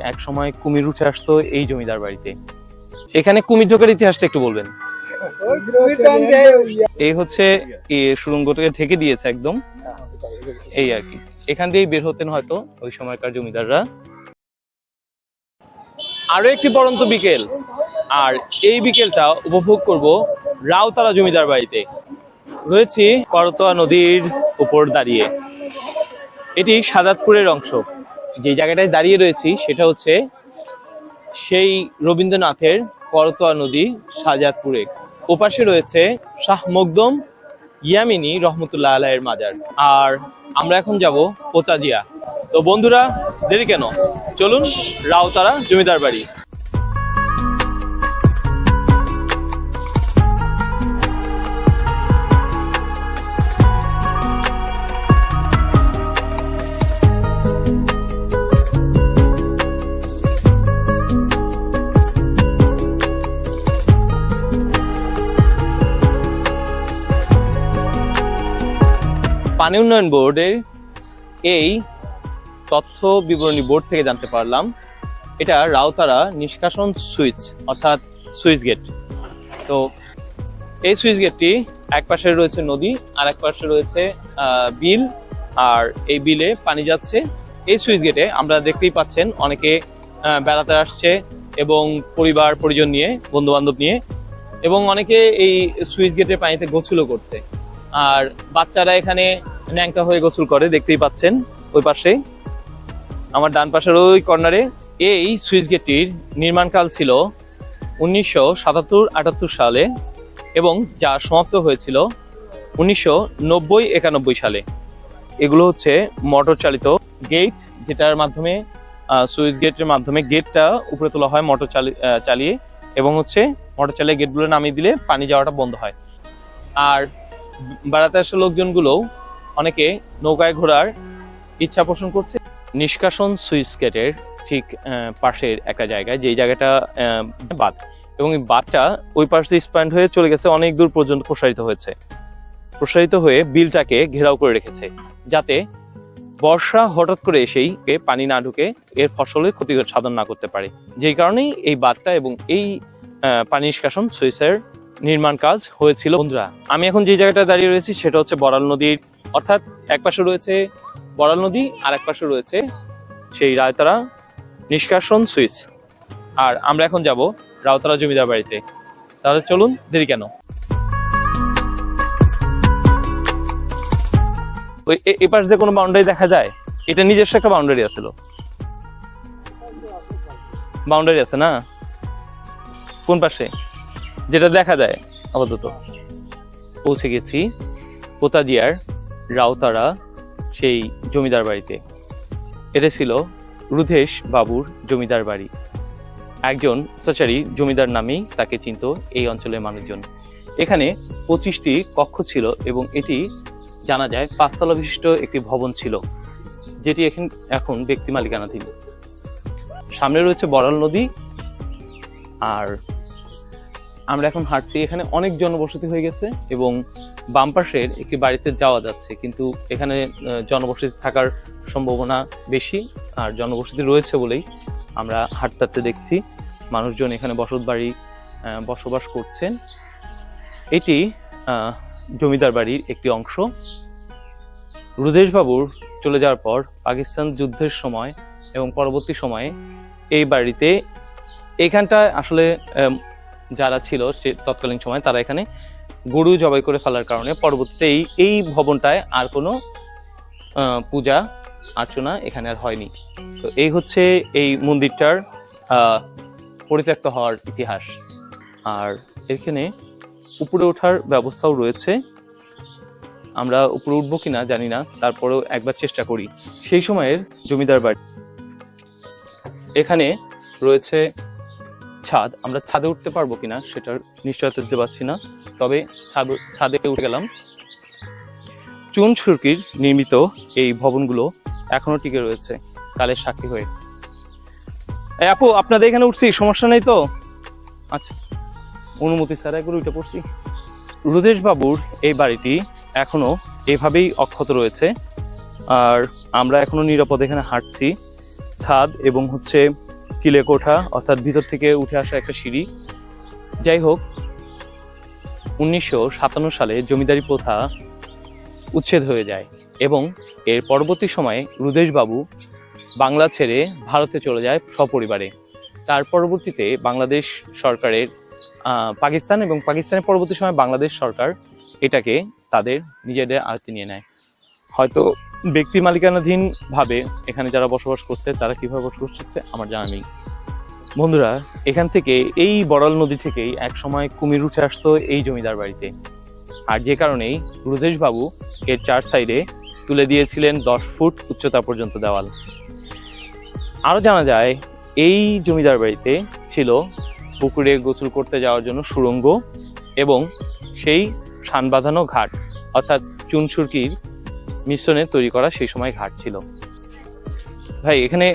এক সময় কুমির উঠে আসতো এই জমিদার বাড়িতে। এখানে কুমির ঢোকার ইতিহাসটা একটু বলবেন? এই হচ্ছে এই সুড়ঙ্গটাকে ঢেকে দিয়েছে একদম। এই আর কি। এখান দিয়েই বের হতেন হয়তো ওই সময়কার জমিদাররা। আরও একটি পরন্ত বিকেল। আর এই বিকেলটা উপভোগ করব রাউতারা জমিদার বাড়িতে। রয়েছি করতোয়া নদীর উপর দাঁড়িয়ে। এটি সাদাতপুরের অংশ। যে জায়গাটায় দাঁড়িয়ে রয়েছি সেটা হচ্ছে সেই রবীন্দ্রনাথের করতোয়া নদী সাজাদপুরে ওপাশে রয়েছে শাহ মকদম ইয়ামিনী রহমতুল্লাহ আলাহের মাজার। আর আমরা এখন যাব পোতাজিয়া। তো বন্ধুরা, দেরি কেন? চলুন রাউতারা জমিদার বাড়ি। পানি উন্নয়ন বোর্ডের এই তথ্য বিবরণী বোর্ড থেকে জানতে পারলাম। এটা রাউতারা নিষ্কাশন সুইচ, অর্থাৎ সুইচ গেট। তো এই সুইচ গেটটি এক পাশে রয়েছে নদী, আর এক পাশে রয়েছে বিল, আর এই বিলে পানি যাচ্ছে। এই সুইচ গেটে আমরা দেখতেই পাচ্ছেন অনেকে বেড়াতে আসছে এবং পরিবার, পরিজন নিয়ে বন্ধু বান্ধব নিয়ে, এবং অনেকে এই সুইচ গেটের পানিতে গোসলও করছে। আর বাচ্চারা এখানে ন্যাংটা হয়ে গোসল করে, দেখতেই পাচ্ছেন ওই পাশে। আমার ডান পাশের ওই কর্নারে এই সুইচ গেটটির নির্মাণকাল ছিল উনিশশো সাতাত্তর আটাত্তর সালে এবং যা সমাপ্ত হয়েছিল উনিশশো নব্বই একানব্বই সালে। এগুলো হচ্ছে মোটর চালিত গেট যেটার মাধ্যমে সুইচ গেটের মাধ্যমে গেটটা উপরে তোলা হয় মোটর চালিয়ে এবং হচ্ছে মোটর চালিয়ে গেটগুলো নামিয়ে দিলে পানি যাওয়াটা বন্ধ হয়। আর বেড়াতে আসা লোকজনগুলো অনেকে নৌকায় ঘোরার ইচ্ছা পোষণ করছে। নিষ্কাশন সুইচ গেটের ঠিক পাশের একটা জায়গায়, যেই জায়গাটা বাঁধ। এবং এই বাঁধটা ওই পাশে স্প্যান্ড হয়ে চলে গেছে অনেক দূর পর্যন্ত প্রসারিত হয়েছে। প্রসারিত হয়ে বিলটাকে ঘেরাও করে রেখেছে, যাতে বর্ষা হঠাৎ করে এসেই পানি না ঢুকে এর ফসলের ক্ষতি সাধন না করতে পারে। যেই কারণেই এই বাঁধটা এবং এই পানি নিষ্কাশন সুইচের নির্মাণ কাজ হয়েছিল। বন্ধুরা, আমি এখন যে জায়গাটা দাঁড়িয়ে রয়েছি সেটা হচ্ছে বড়াল নদীর অর্থাৎ এক পাশে রয়েছে বড়াল নদী আর এক পাশে রয়েছে সেই রায়তারা নিষ্কাশন সুইচ। আর আমরা এখন যাব রাউতারা জমিদার বাড়িতে। তাহলে চলুন, দেরি কেন? ওই এ- এ পাশ দিয়ে কোনো বাউন্ডারি দেখা যায়? এটা নিজস্ব একটা বাউন্ডারি আছিল বাউন্ডারি আছে না? কোন পাশে? যেটা দেখা যায়, আপাতত। পৌঁছে গেছি পোতাজিয়ার রাউতারা সেই জমিদার বাড়িতে। এটা ছিল রুধেশ বাবুর জমিদার বাড়ি। একজন অত্যাচারী জমিদার নামেই তাকে চিনত এই অঞ্চলের মানুষজন। এখানে পঁচিশটি কক্ষ ছিল এবং এটি জানা যায় পাঁচতলা বিশিষ্ট একটি ভবন ছিল, যেটি এখন এখন ব্যক্তি মালিকানাধীন। সামনে রয়েছে বড়াল নদী আর আমরা এখন হাঁটছি, এখানে অনেক জনবসতি হয়ে গেছে এবং বাম পাশের একটি বাড়িতে যাওয়া যাচ্ছে, কিন্তু এখানে জনবসতি থাকার সম্ভাবনা বেশি আর জনবসতি রয়েছে বলেই আমরা হাঁটতে দেখছি। মানুষজন এখানে বসত বাড়ি বসবাস করছেন। এটি জমিদার বাড়ির একটি অংশ। রুদেশবাবুর চলে যাওয়ার পর পাকিস্তান যুদ্ধের সময় এবং পরবর্তী সময়ে এই বাড়িতে, এখানটায় আসলে যারা ছিল সে তৎকালীন সময়, তারা এখানে গরু জবাই করে ফেলার কারণে পরবর্তীতে এই এই ভবনটায় আর কোনো পূজা অর্চনা এখানে আর হয়নি। তো এই হচ্ছে এই মন্দিরটার পরিত্যক্ত হওয়ার ইতিহাস। আর এখানে উপরে ওঠার ব্যবস্থাও রয়েছে। আমরা উপরে উঠবো কিনা জানি না, তারপরেও একবার চেষ্টা করি। সেই সময়ের জমিদার বাড়ি। এখানে রয়েছে ছাদ, আমরা ছাদে উঠতে পারব কিনা সেটার নিশ্চয়তা দিতে পারছি না। তবে ছাদ উঠে গেলাম। চুন সুরকির নির্মিত এই ভবনগুলো এখনও টিকে রয়েছে, কালের সাক্ষী হয়ে। আপু, আপনাদের এখানে উঠছি, সমস্যা নেই তো? আচ্ছা। অনুমতি স্যার এগুলো উঠে পড়ছি। বাবুর এই বাড়িটি এখনও এভাবেই অক্ষত রয়েছে। আর আমরা এখনও নিরাপদে এখানে হাঁটছি। ছাদ এবং হচ্ছে চিলে কোঠা অর্থাৎ ভিতর থেকে উঠে আসা একটা সিঁড়ি। যাই হোক, উনিশশো সাতান্ন সালে জমিদারি প্রথা উচ্ছেদ হয়ে যায় এবং এর পরবর্তী সময়ে রুদেশবাবু বাংলা ছেড়ে ভারতে চলে যায় সপরিবারে। তার পরবর্তীতে বাংলাদেশ সরকারের পাকিস্তান এবং পাকিস্তানের পরবর্তী সময় বাংলাদেশ সরকার এটাকে তাদের নিজেদের আয়ত্তে নিয়ে নেয়। হয়তো ব্যক্তি মালিকানাধীন ভাবে এখানে যারা বসবাস করছে, তারা কীভাবে বসবাস করছে, আমার জানা নেই। বন্ধুরা, এখান থেকে এই বড়াল নদী থেকেই এক সময় কুমির উঠে আসতো এই জমিদার বাড়িতে। আর যে কারণেই বাবু এর চার সাইডে তুলে দিয়েছিলেন দশ ফুট উচ্চতা পর্যন্ত দেওয়াল। আরও জানা যায়, এই জমিদার বাড়িতে ছিল পুকুরে গোসল করতে যাওয়ার জন্য সুড়ঙ্গ এবং সেই সান বাঁধানো ঘাট, অর্থাৎ চুনসুরকির মিশ্রণে তৈরি করা সেই সময় ঘাট ছিল। ভাই এখানে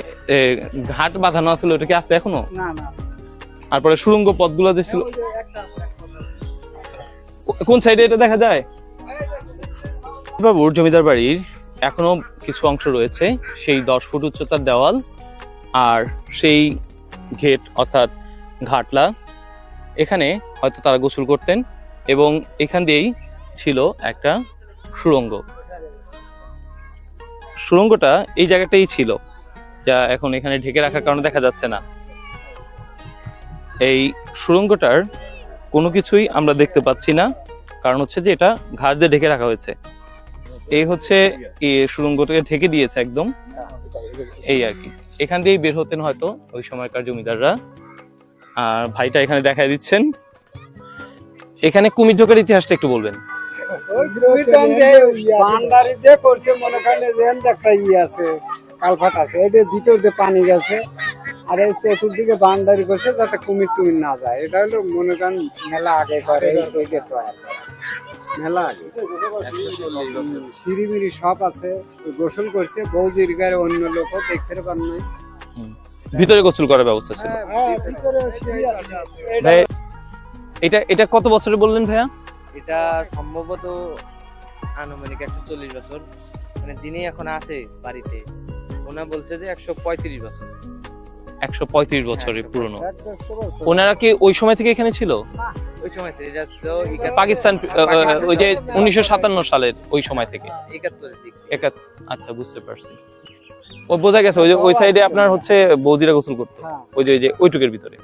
ঘাট বাঁধানো আছিল ওটা কি আছে এখনও? না তারপরে সুড়ঙ্গ পথগুলো যে ছিল কোন সাইডে এটা দেখা যায়? বাবুর জমিদার বাড়ির এখনও কিছু অংশ রয়েছে। সেই দশ ফুট উচ্চতার দেওয়াল আর সেই ঘেট অর্থাৎ ঘাটলা। এখানে হয়তো তারা গোসল করতেন এবং এখান দিয়েই ছিল একটা সুড়ঙ্গ সুড়ঙ্গটা এই জায়গাটাই ছিল, যা এখন এখানে ঢেকে রাখার কারণে দেখা যাচ্ছে না। এই সুড়ঙ্গটার কোনো কিছুই আমরা দেখতে পাচ্ছি না, কারণ হচ্ছে যে এটা ঘাট দিয়ে ঢেকে রাখা হয়েছে। এই হচ্ছে এই সুড়ঙ্গটাকে ঢেকে দিয়েছে একদম, এই আর কি। এখান দিয়েই বের হতেন হয়তো ওই সময়কার জমিদাররা। আর ভাইটা এখানে দেখায় দিচ্ছেন। এখানে কুমির ঢোকার ইতিহাসটা একটু বলবেন। ওই কুমিরটান যে বান্দারি দিয়ে করছে মনে করেন যে একটা ই আছে কালভাট আছে এটার ভিতর দিয়ে পানি গেছে আর এই চতুর্দিকে বান্দারি করছে যাতে কুমির টুমির না যায়। এটা হলো মনে করেন মেলা আগে করে এই থেকে তৈরি করে। মেলা আগে। সিঁড়ি মিড়ি সব আছে গোসল করছে বৌজির গায়ে অন্য লোকও দেখতে পান নাই। ভিতরে গোসল করার ব্যবস্থা ছিল? হ্যাঁ, এটা এটা কত বছরে বললেন ভাইয়া? এটা সম্ভবত আনুমানিক একশো চল্লিশ বছর। মানে যিনি এখন আছে বাড়িতে ওনা বলছে যে একশো পঁয়ত্রিশ বছর। একশো পঁয়ত্রিশ বছরের পুরনো। দেড়শো বছর। ওনারা কি ওই সময় থেকে এখানে ছিল? ওই সময় ছিল, এটা ছিল পাকিস্তান ওই যে উনিশশো সাতান্ন সালের ওই সময় থেকে। একাত্তরের দিক থেকে। একা আচ্ছা বুঝতে পারছি। ও বোঝা গেছে ওই যে ওই সাইডে আপনার হচ্ছে বৌদিরা গোসল করতো। হ্যাঁ। ওই যে ওই যে ওইটুকের ভিতরে।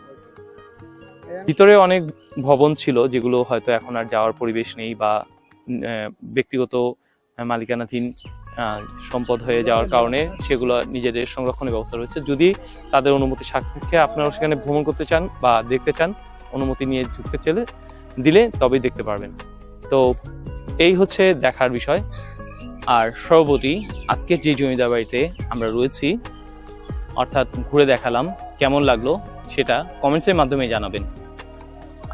ভিতরে অনেক ভবন ছিল যেগুলো হয়তো এখন আর যাওয়ার পরিবেশ নেই বা ব্যক্তিগত মালিকানাধীন সম্পদ হয়ে যাওয়ার কারণে সেগুলো নিজেদের সংরক্ষণের ব্যবস্থা রয়েছে। যদি তাদের অনুমতি সাপেক্ষে আপনারা সেখানে ভ্রমণ করতে চান বা দেখতে চান, অনুমতি নিয়ে ঢুকতে চলে, দিলে তবেই দেখতে পারবেন। তো এই হচ্ছে দেখার বিষয়। আর সর্বোপরি আজকের যে জমিদার বাড়িতে আমরা রয়েছি, অর্থাৎ ঘুরে দেখালাম কেমন লাগল সেটা কমেন্টসের মাধ্যমে জানাবেন।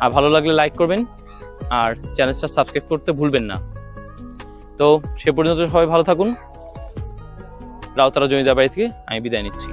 আর ভালো লাগলে লাইক করবেন আর চ্যানেলটা সাবস্ক্রাইব করতে ভুলবেন না। তো সে পর্যন্ত সবাই ভালো থাকুন। রাউতারা জমিদার বাড়ি থেকে আমি বিদায় নিচ্ছি।